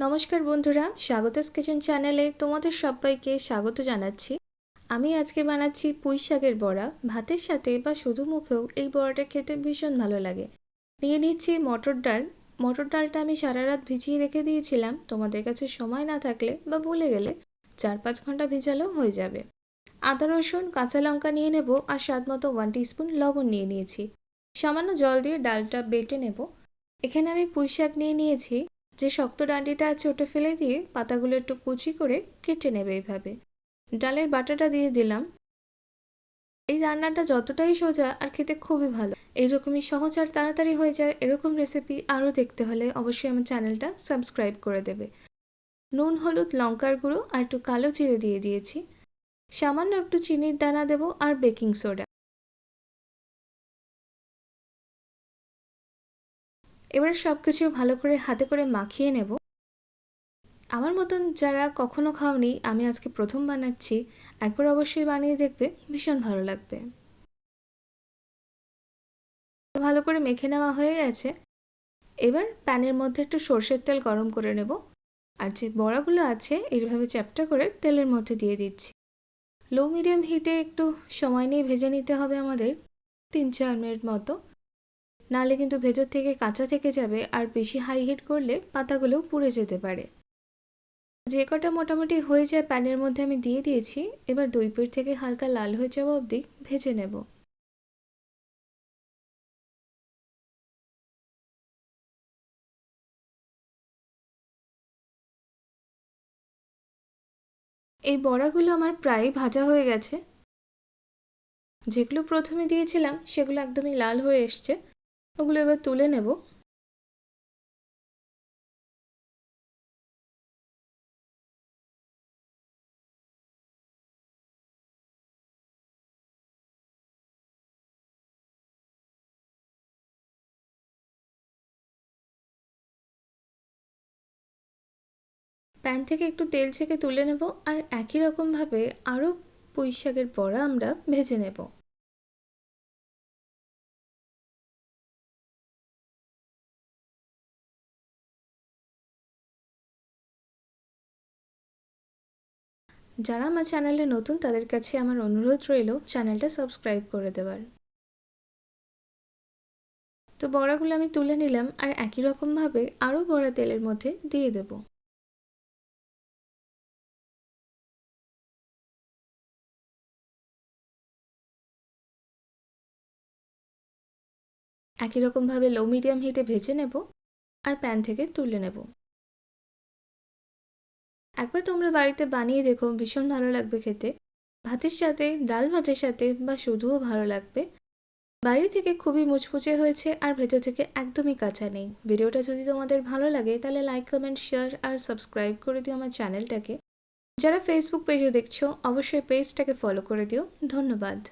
নমস্কার বন্ধুরা, স্বাগতাস কিচেন চ্যানেলে তোমাদের সবাইকে স্বাগত জানাচ্ছি। আমি আজকে বানাচ্ছি পুঁই শাকের বড়া, ভাতের সাথে বা শুধু মুখেও এই বড়াটা খেতে ভীষণ ভালো লাগে। নিয়ে নিচ্ছি মটর ডাল। মটর ডালটা আমি সারা রাত ভিজিয়ে রেখে দিয়েছিলাম, তোমাদের কাছে সময় না থাকলে বা ভুলে গেলে চার পাঁচ ঘণ্টা ভিজালেও হয়ে যাবে। আদা, রসুন, কাঁচা লঙ্কা নিয়ে নেব আর স্বাদ মতো ওয়ান টিস্পুন লবণ নিয়ে নিয়েছি। সামান্য জল দিয়ে ডালটা বেটে নেব। এখানে আমি পুঁই শাক নিয়ে নিয়েছি। যে শক্ত ডাঁডিটা আছে ওটা ফেলে দিয়ে পাতাগুলো একটু কুচি করে কেটে নেবে এইভাবে। ডালের বাটাটা দিয়ে দিলাম। এই রান্নাটা যতটাই সোজা আর খেতে খুবই ভালো। এইরকমই সহজ আর তাড়াতাড়ি হয়ে যায় এরকম রেসিপি আরও দেখতে হলে অবশ্যই আমার চ্যানেলটা সাবস্ক্রাইব করে দেবে। নুন, হলুদ, লঙ্কার গুঁড়ো আর একটু কালো জিরে দিয়ে দিয়েছি। সামান্য একটু চিনির দানা দেবো আর বেকিং সোডা এবার সব কিছু ভালো করে হাতে করে মাখিয়ে নেব। আমার মতন যারা কখনো খাওনি, আমি আজকে প্রথম বানাচ্ছি। একবার অবশ্যই বানিয়ে দেখবে, ভীষণ ভালো লাগবে। ভালো করে মেখে নেওয়া হয়ে গেছে। এবার প্যানের মধ্যে একটু সর্ষের তেল গরম করে নেব। আর যে বড়াগুলো আছে, এইভাবে চ্যাপটা করে তেলের মধ্যে দিয়ে দিচ্ছি। লো মিডিয়াম হিটে একটু সময় নিয়ে ভেজে নিতে হবে আমাদের, তিন চার মিনিট মতো। নাহলে কিন্তু ভেতর থেকে কাঁচা থেকে যাবে আর বেশি হাই হিট করলে পাতাগুলোও পুড়ে যেতে পারে। যে কটা মোটামুটি হয়ে যায় প্যানের মধ্যে আমি দিয়ে দিয়েছি, এবার দুই থেকে হালকা লাল হয়ে যাওয়া অবধি ভেজে নেব। এই বড়াগুলো আমার প্রায় ভাজা হয়ে গেছে। যেগুলো প্রথমে দিয়েছিলাম, সেগুলো একদমই লাল হয়ে এসছে। ওগুলো এবার তুলে নেব। প্যান থেকে একটু তেল ছেঁকে তুলে নেব আর একই রকমভাবে আরও পুঁই শাকের বড়া আমরা ভেজে নেব। যারা আমার চ্যানেলে নতুন, তাদের কাছে আমার অনুরোধ রইল চ্যানেলটা সাবস্ক্রাইব করে দেওয়ার। তো বড়াগুলো আমি তুলে নিলাম আর একই রকমভাবে আরও বড়া তেলের মধ্যে দিয়ে দেব। একই রকমভাবে লো মিডিয়াম হিটে ভেজে নেব আর প্যান থেকে তুলে নেব। একবার তোমরা বাড়িতে বানিয়ে দেখো, ভীষণ ভালো লাগবে খেতে। ভাতের সাথে, ডাল ভাতের সাথে বা শুধুও ভালো লাগবে। বাইরে থেকে খুবই মুচমুচে হয়েছে আর ভেতর থেকে একদমই কাঁচা নেই। ভিডিওটা যদি তোমাদের ভালো লাগে, তাহলে লাইক কমেন্ট শেয়ার আর সাবস্ক্রাইব করে দিও আমার চ্যানেলটাকে যারা ফেসবুক পেজে দেখছ, অবশ্যই পেজটাকে ফলো করে দিও। ধন্যবাদ।